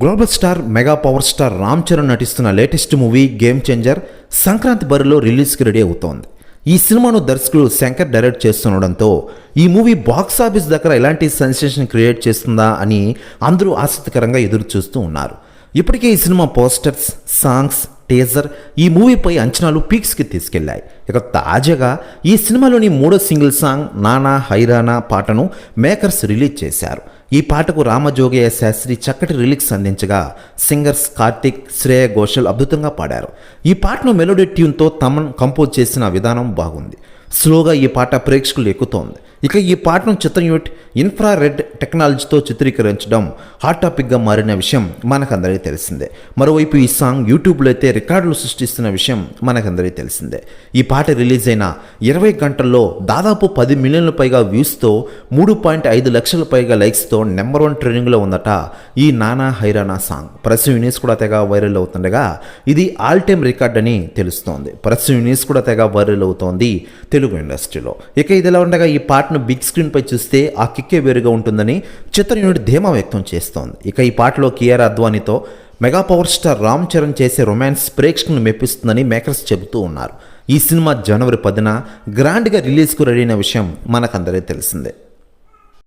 Global star mega power star Ram Charan నటిస్తున్న latest movie game changer Sankranti బరిలో రిలీజ్కి ready అవుతోంది. ఈ సినిమాను దర్శకుడు శంకర్ డైరెక్ట్ చేస్తుండడంతో ఈ మూవీ బాక్స్ ఆఫీస్ దగ్గర ఎలాంటి సెన్సేషన్ క్రియేట్ చేస్తుందా అని అందరూ ఆసక్తికరంగా ఎదురు చూస్తూ ఉన్నారు. ఇప్పటికే ఈ సినిమా పోస్టర్స్ సాంగ్స్ టీజర్ ఈ మూవీపై అంచనాలు పీక్స్కి తీసుకెళ్ళాయి. ఇక తాజాగా ఈ సినిమాలోని మూడో సింగిల్ సాంగ్ నానా హైరానా పాటను మేకర్స్ రిలీజ్ చేశారు. ఈ పాటకు రామజోగయ్య శాస్త్రి చక్కటి రిలీక్స్ అందించగా సింగర్స్ కార్తిక్ శ్రేయ ఘోషల్ అద్భుతంగా పాడారు. ఈ పాటను మెలోడీ ట్యూన్తో తమన్ కంపోజ్ చేసిన విధానం బాగుంది. స్లోగా ఈ పాట ప్రేక్షకులు ఎక్కుతోంది. ఇక ఈ పాటను చిత్రం యూనిట్ ఇన్ఫ్రారెడ్ టెక్నాలజీతో చిత్రీకరించడం హాట్ టాపిక్గా మారిన విషయం మనకందరికీ తెలిసిందే. మరోవైపు ఈ సాంగ్ యూట్యూబ్లో అయితే రికార్డులు సృష్టిస్తున్న విషయం మనకందరికీ తెలిసిందే. ఈ పాట రిలీజ్ అయిన ఇరవై గంటల్లో దాదాపు పది మిలియన్ల పైగా వ్యూస్తో మూడు పాయింట్ ఐదు లక్షల పైగా లైక్స్తో నెంబర్ వన్ ట్రెండింగ్లో ఉందట ఈ నానా హైరానా సాంగ్. ప్రెస్ యూనిస్ కూడా తెగ వైరల్ అవుతుండగా ఇది ఆల్ టైమ్ రికార్డ్ అని తెలుస్తోంది. ప్రెస్ యూనిస్ కూడా తెగ వైరల్ అవుతోంది. తెలుగు ఇండస్ట్రీలో ఇక ఇదిలా ఉండగా ఈ పాటను బిగ్ స్క్రీన్పై చూస్తే ఆ కిక్కే వేరుగా ఉంటుందని చిత్ర యూనిట్ ధీమా వ్యక్తం చేస్తోంది. ఇక ఈ పాటలో Kiara అద్వానీతో mega power star Ram Charan చేసే రొమాన్స్ ప్రేక్షకులను మెప్పిస్తుందని మేకర్స్ చెబుతూ ఉన్నారు. ఈ సినిమా జనవరి పదిన గ్రాండ్గా రిలీజ్కు రెడీ అయిన విషయం మనకందరికీ తెలిసిందే.